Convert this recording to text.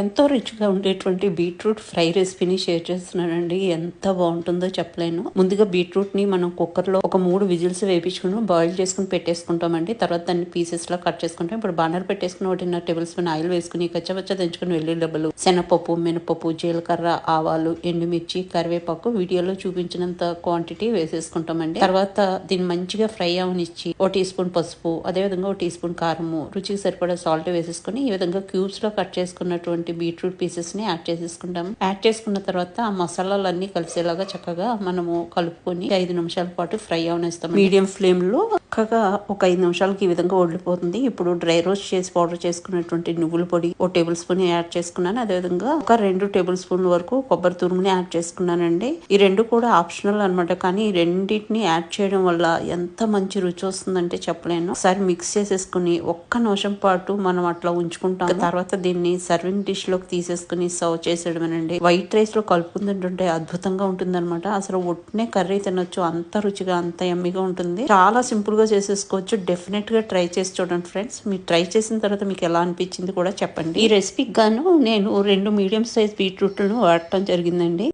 ఎంతో రిచ్గా ఉండేటువంటి బీట్రూట్ ఫ్రై రెసిపీని షేర్ చేస్తున్నానండి. ఎంత బాగుంటుందో చెప్పలేను. ముందుగా బీట్రూట్ని మనం కుక్కర్లో ఒక మూడు విజిల్స్ వేపించుకుని బాయిల్ చేసుకుని పెట్టేసుకుంటామండి. తర్వాత దాన్ని పీసెస్లో కట్ చేసుకుంటాం. ఇప్పుడు బానర్ పెట్టేసుకుని ఒకటిన్నర టేబుల్ స్పూన్ ఆయిల్ వేసుకుని కచ్చవచ్చ దంచుకుని వెల్లుల్లబ్బలు శనపప్పు శనగపప్పు మినపప్పు జీలకర్ర ఆవాలు ఎండుమిర్చి కరివేపాకు వీడియోలో చూపించినంత క్వాంటిటీ వేసేసుకుంటామండి. తర్వాత దీన్ని మంచిగా ఫ్రై అవనిచ్చి ఓ టీ స్పూన్ పసుపు అదేవిధంగా ఒక టీ స్పూన్ కారము రుచికి సరిపడా సాల్ట్ వేసేసుకుని ఈ విధంగా క్యూబ్స్లో కట్ చేసుకున్నటువంటి బీట్రూట్ పీసెస్ని యాడ్ చేసేసుకుంటాం యాడ్ చేసుకున్న తర్వాత ఆ మసాలాలన్నీ కలిసేలాగా చక్కగా మనము కలుపుకొని ఐదు నిమిషాల పాటు ఫ్రై అవనేస్తాం మీడియం ఫ్లేమ్లో చక్కగా ఒక ఐదు నిమిషాలకి ఈ విధంగా ఒడిపోతుంది ఇప్పుడు డ్రై రోస్ట్ చేసి పౌడర్ చేసుకున్నటువంటి నువ్వుల పొడి ఒక టేబుల్ స్పూన్ యాడ్ చేసుకున్నాను. అదేవిధంగా ఒక రెండు టేబుల్ స్పూన్ వరకు కొబ్బరి తురుముని యాడ్ చేసుకున్నానండి. ఈ రెండు కూడా ఆప్షనల్ అన్నమాట కానీ ఈ రెండింటిని యాడ్ చేయడం వల్ల ఎంత మంచి రుచి వస్తుందంటే చెప్పలేను. ఒకసారి మిక్స్ చేసేసుకుని ఒక్క నిమిషం పాటు మనం అట్లా ఉంచుకుంటాం తర్వాత దీన్ని సర్వింగ్ డిష్లోకి తీసేసుకుని సర్వ్ చేసేయడమేనండి. వైట్ రైస్లో కలుపుకుని తింటుంటే అద్భుతంగా ఉంటుందన్నమాట. అసలు ఒట్టినే కర్రీ తినొచ్చు అంత రుచిగా అంత ఎమ్మిగా ఉంటుంది. చాలా సింపుల్గా చేసేసుకోవచ్చు. డెఫినెట్గా ట్రై చేసి చూడండి ఫ్రెండ్స్ మీరు ట్రై చేసిన తర్వాత మీకు ఎలా అనిపించింది కూడా చెప్పండి. ఈ రెసిపీకి గాను నేను రెండు మీడియం సైజ్ బీట్రూట్లను వాడటం జరిగిందండి.